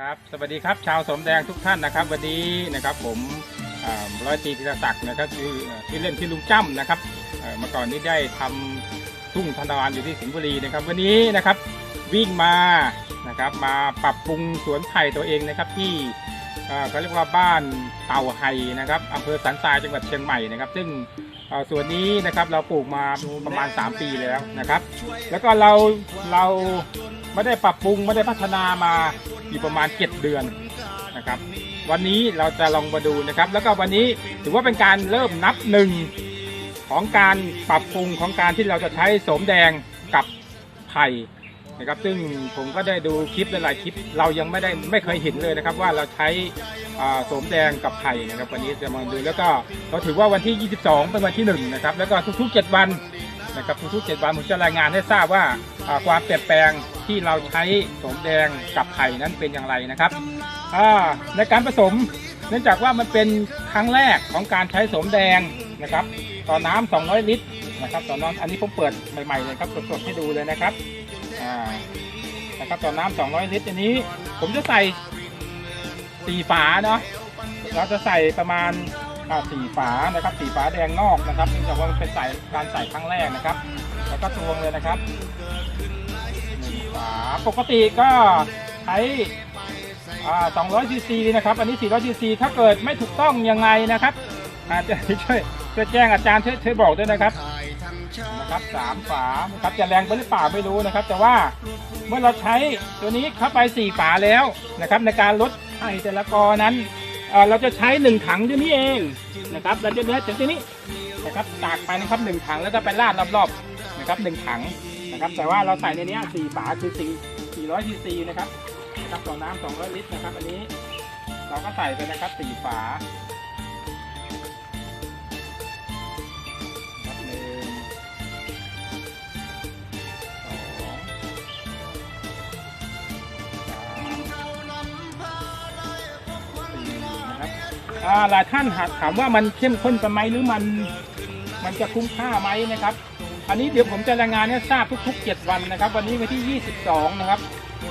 ครับสวัสดีครับชาวสมแดงทุกท่านนะครับ วันนี้นะครับผมร้อยตรีธีรศักดิ์นะครับคือเอ่อที่เล่นที่ลุงจ้ำนะครับเมื่อก่อนนี้ได้ทำทุ่งธนาวานอยู่ที่สิงห์บุรีนะครับ วันนี้นะครับวิ่งมานะครับมาปรับปรุงสวนไผ่ตัวเองนะครับที่เขาเรียกว่าบ้านเต่าไห่นะครับอำเภอสันทรายจังหวัดเชียงใหม่นะครับ ซึ่งเอ่อสวนนี้นะครับเราปลูกมาประมาณ 3 ปีแล้วนะครับ แล้วก็เราเราไม่ได้ปรับปรุงไม่ได้พัฒนามา อยู่ประมาณ 7 เดือนนะครับ วันนี้เราจะลองมาดูนะครับ แล้วก็วันนี้ถือว่าเป็นการเริ่มนับหนึ่งของการปรับปรุงของการที่เราจะใช้โสมแดงกับไผ่นะครับ ซึ่งผมก็ได้ดูคลิปหลายๆคลิป เรายังไม่ได้ไม่เคยเห็นเลยนะครับ ว่าเราใช้โสมแดงกับไผ่นะครับ วันนี้จะมาดูแล้วก็เราถือว่าวันที่ 22 เป็นวันที่1นะครับแล้วก็ทุกๆ 7 วัน นะครับทุกๆ7วันผมจะรายงานให้ทราบว่าความเปลี่ยนแปลงที่เราใช้โสมแดงกับไผ่นั้นเป็นอย่างไรนะครับในการผสมเนื่องจากว่ามันเป็นครั้งแรกของการใช้โสมแดงนะครับ ต่อน้ำ200 ลิตรนะครับต่อน้ำอันนี้ผมเปิดใหม่ๆเลยครับสดๆให้ดูเลยนะครับนะครับต่อน้ำ200 ลิตรอันนี้ ผมจะใส่สีฝาเนาะเราจะใส่ประมาณ อ่าสีฝานะครับ สีฝาแดงนอกนะครับเนื่องจากว่ามันเป็นใส่การใส่ครั้งแรกนะครับ แล้วก็ตวงเลยนะครับฝาปกติก็ใช้อ่า200ซีซีนะครับ อันนี้ 400ซีซีถ้าเกิดไม่ถูกต้องยังไงนะครับ อาจจะช่วยช่วยแจ้งอาจารย์ช่วยช่วยบอกด้วยนะครับนะครับสามฝานะครับจะแรงไปหรือเปล่าไม่รู้นะครับ แต่ว่าเมื่อเราใช้ตัวนี้เข้าไปสี่ฝาแล้วนะครับ ในการลดไข่แต่ละกอนั้น เราจะใช้หนึ่งถังเท่านี้เองนะครับเราจะเนื้อถึงที่นี้นะครับตากไปนะครับหนึ่งถังแล้วก็ไปราดรอบๆนะครับหนึ่งถังนะครับแต่ว่าเราใส่ในนี้สี่ฝาคือสี่สี่ร้อยซีซีนะครับนะครับต่อน้ำสองร้อยลิตรนะครับ อันนี้ เราก็ใส่ไปนะครับสี่ฝา หลายท่านหากถามว่ามันเข้มข้นไปไหมหรือมันมันจะคุ้มค่าไหมนะครับ อันนี้เดี๋ยวผมจะรายงานให้ทราบทุกๆ 7 วันนะครับ วันนี้วันที่ 22 นะครับ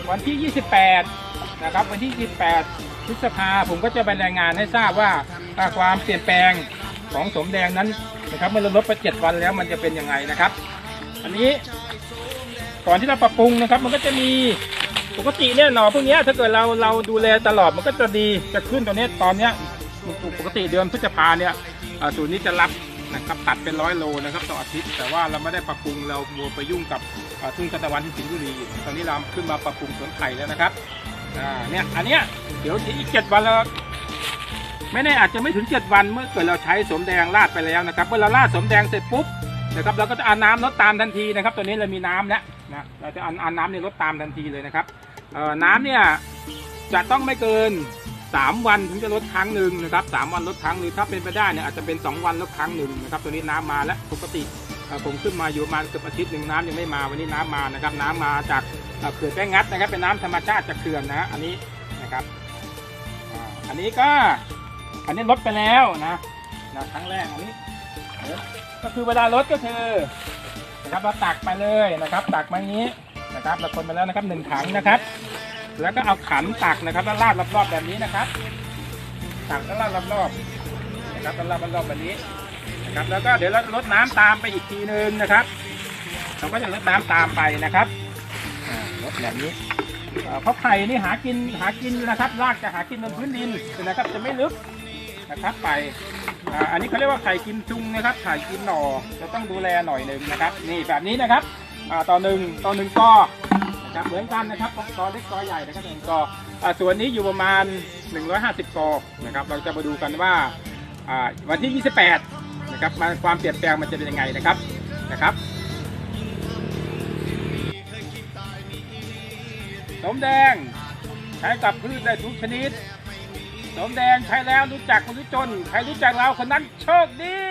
วันที่ 28 นะครับ วันที่ 28 พฤษภาผมก็จะไปรายงานให้ทราบว่าความเปลี่ยนแปลงของสมแดงนั้นนะครับเมื่อเราลดไป 7 วันแล้วมันจะเป็นยังไงนะครับ อันนี้ก่อนที่เราปรับปรุงนะครับ มันก็จะมีปกติเนี่ยหน่อพวกนี้ถ้าเกิดเราเราดูแลตลอดมันก็จะดีจะขึ้นตัวนี้ตอนเนี้ย ปกติเดือนพฤษภาเนี่ยอ่าศูนย์นี้จะรับนะครับตัดเป็นร้อยโลนะครับต่ออาทิตย์ แต่ว่าเราไม่ได้ปรับปรุงเรามัวไปยุ่งกับทุ่งทานตะวันที่สิงห์บุรีตอนนี้เราขึ้นมาปรับปรุงสวนไผ่แล้วนะครับเนี่ยอันเนี้ยเดี๋ยวอีกเจ็ดวันแล้วไม่แน่อาจจะไม่ถึงเจ็ดวันเมื่อเกิดเราใช้สมแดงราดไปแล้วนะครับ เมื่อเราราดสมแดงเสร็จปุ๊บนะครับเราก็จะเอาน้ำลดตามทันทีนะครับตัวนี้เรามีน้ำแล้วนะเราจะเอาน้ำเนี่ยลดตามทันทีเลยนะครับน้ำเนี่ยจะต้องไม่เกิน สามวันถึงจะลดครั้งหนึ่งนะครับสามวันลดครั้งหนึ่งถ้าเป็นไปได้เนี่ยอาจจะเป็นสองวันลดครั้งหนึ่งนะครับตัวนี้น้ำมาแล้วปกติผมขึ้นมาอยู่มาเกือบอาทิตย์หนึ่งน้ำยังไม่มาวันนี้น้ำมานะครับน้ำมาจากเขื่อนแป้งงัดนะครับเป็นน้ำธรรมชาติจากเขื่อนนะอันนี้นะครับอันนี้ก็อันนี้ลดไปแล้วนะนะครั้งแรกอันนี้ก็คือเวลาลดก็คือนะครับเราตักไปเลยนะครับ ตักมาอย่างนี้นะครับเราคนไปแล้วนะครับหนึ่งถังนะครับ แล้วก็เอาขันตักนะครับแล้วราดรอบๆแบบนี้นะครับ ตักแล้วราดรอบๆนะครับแล้วราดรอบๆแบบนี้นะครับ แล้วก็เดี๋ยวเราลดน้ำตามไปอีกทีนึงนะครับ เราก็จะลดน้ำตามไปนะครับลดแบบนี้เพราะไข่นี่หากินหากินนะครับรากจะหากินบนพื้นดินนะครับจะไม่ลึกนะครับไปอันนี้เขาเรียกว่าไข่กินจุงนะครับไข่กินหน่อจะต้องดูแลหน่อยหนึ่งนะครับ นี่แบบนี้นะครับต่อหนึ่งต่อหนึ่งก อนะเหมือนกันนะครับกอเล็กกอใหญ่นะครับหนึ่งกอส่วนนี้อยู่ประมาณ 150 กอนะครับ เราจะมาดูกันว่าอ่าวันที่ 28 นะครับมันความเปลี่ยนแปลงมันจะเป็นยังไงนะครับนะครับสมแดงใช้กับพืชได้ทุกชนิดสมแดงใช้แล้วรู้จักคนรู้จน ใครรู้จักเราคนนั้นโชคดี